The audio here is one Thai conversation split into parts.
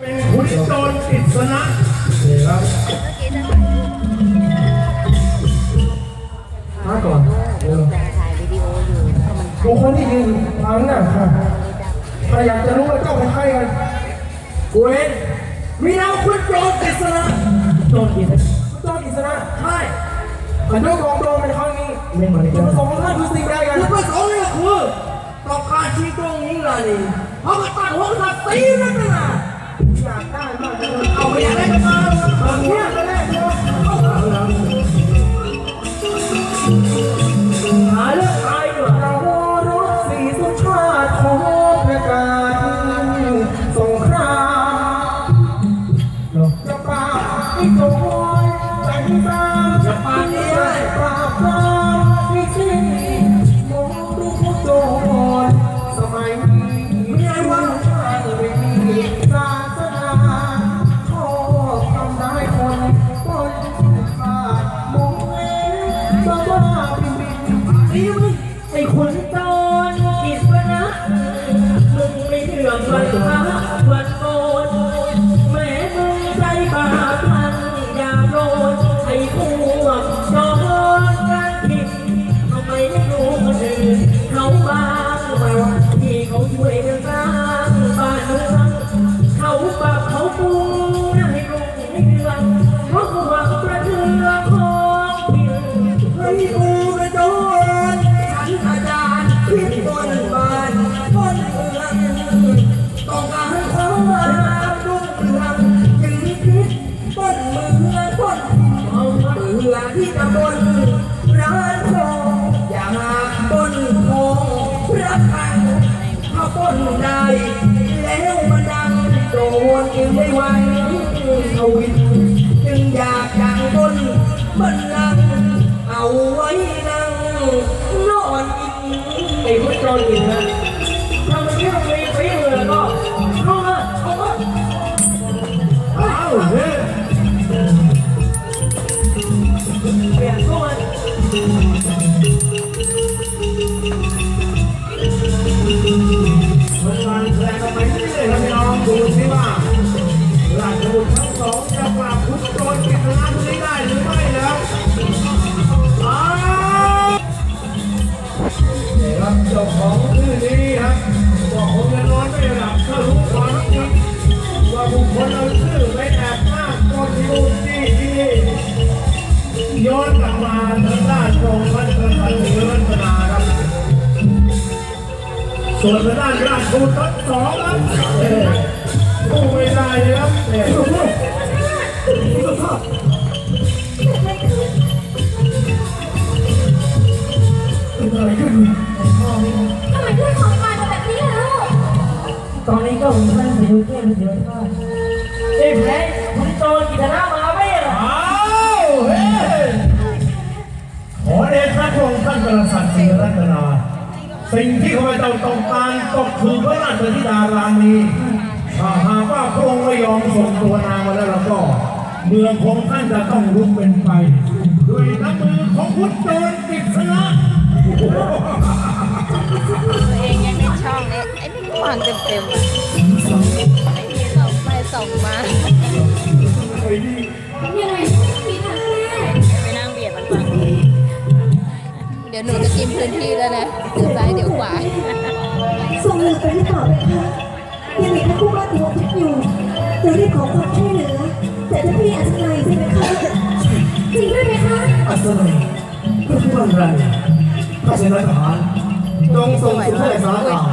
เป็นขุนโจรกฤษณะนี่ครับมาก่อนเร็วถ่ายวิดีโออยู่ถ้ามันบุคคลที่ยืนทางหน้าค่ะถ้าอยากจะรู้ว่าเจ้าเป็นใครกันกูเองมีนามคุณโจรกฤษณะโจรกฤษณะโจรกฤษณะใช่แต่ด้วยกองโจรในครั้งนี้ไม่เหมือนจุดประสงค์ของท่านคือสิ่งใดกันจุดประสงค์เนี่ยคือต้องการชี้ตรงนี้ล่ะนี่เพราะกระตังหัวกษัตริย์ตีนั่นน่ะ อ ไอ้มึงไอ้คนโต ที่จะบนร้านทองอย่ามาบนทองพระคลังถ้าบนได้ แล้วมันดังโดนจึงได้ไว้ทวินจึงอยากดังบนบันลังเอาไว้นั่งนอนอิงไอ้พวกโจรกินนะ สองจะปราบคุณโจรกิจนาคนนี้ได้หรือไม่แล้วอ้าวนี่ครับเจ้าของชื่อนี้ครับบอกคงจะนอนไม่หลับถ้ารู้ความจริงว่าบุคคลเอาชื่อไปแอบอ้างตอนที่ดูที่ที่ย้อนกลับมาทางด้านตรงวัดพระธรรมเรือนพนาครับส่วนทางด้านราชบุตรทั้งสองครับ สู้ไม่ได้เลยครับเอ่อทำไมเพื่อนของกลายเป็นแบบนี้ล่ะลูก ตอนนี้ก็ผมท่านไปดูแก้วเดือดข้าไอ้แพ้คุณโจรกิจนามาไหมอะอ้าวเฮ้ยขอเดชะพระองค์ท่านกษัตริย์ศรีรัตนา สิ่งที่ข้าพเจ้าต้องการก็คือพระราชธิดาราณี ถ้าหากว่าพระองค์ไม่ยอมส่งตัวนางมาแล้วแล้วก็เมืองของท่านจะต้องลุกเป็นไฟด้วยน้ำมือของคุณโจรกิษณะตัวเองยังในช่องเลยไอ้นี่ก็วางเต็มๆอะไอ้นี่ส่องไปส่องมาไอ้นี่ยังไงมีทางแม่ไปนั่งเบียดมันฟังเดี๋ยวหนูจะกินพื้นที่แล้วนะเดี๋ยวซ้ายเดี๋ยวขวาส่งเงินไปที่ต่อเลยค่ะ ยังมีท่านผู้ว่าติดทุกข์อยู่จะรีบขอความช่วยเหลือ แต่ท่านพี่อาจจะไกลใช่ไหมคะจริงด้วยไหมคะอัศนัยเพื่อเพื่อนไรข้าเสนอทหารจงส่งสุดท้ายสารข่าว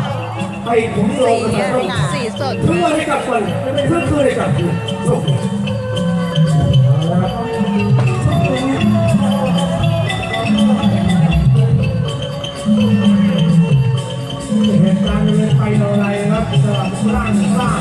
ให้ผมโลสีกกษัตริย์อะสีสดเพื่อให้กับคนเพื่อเพื่อให้กับคุณโชคดี ร่างร่าง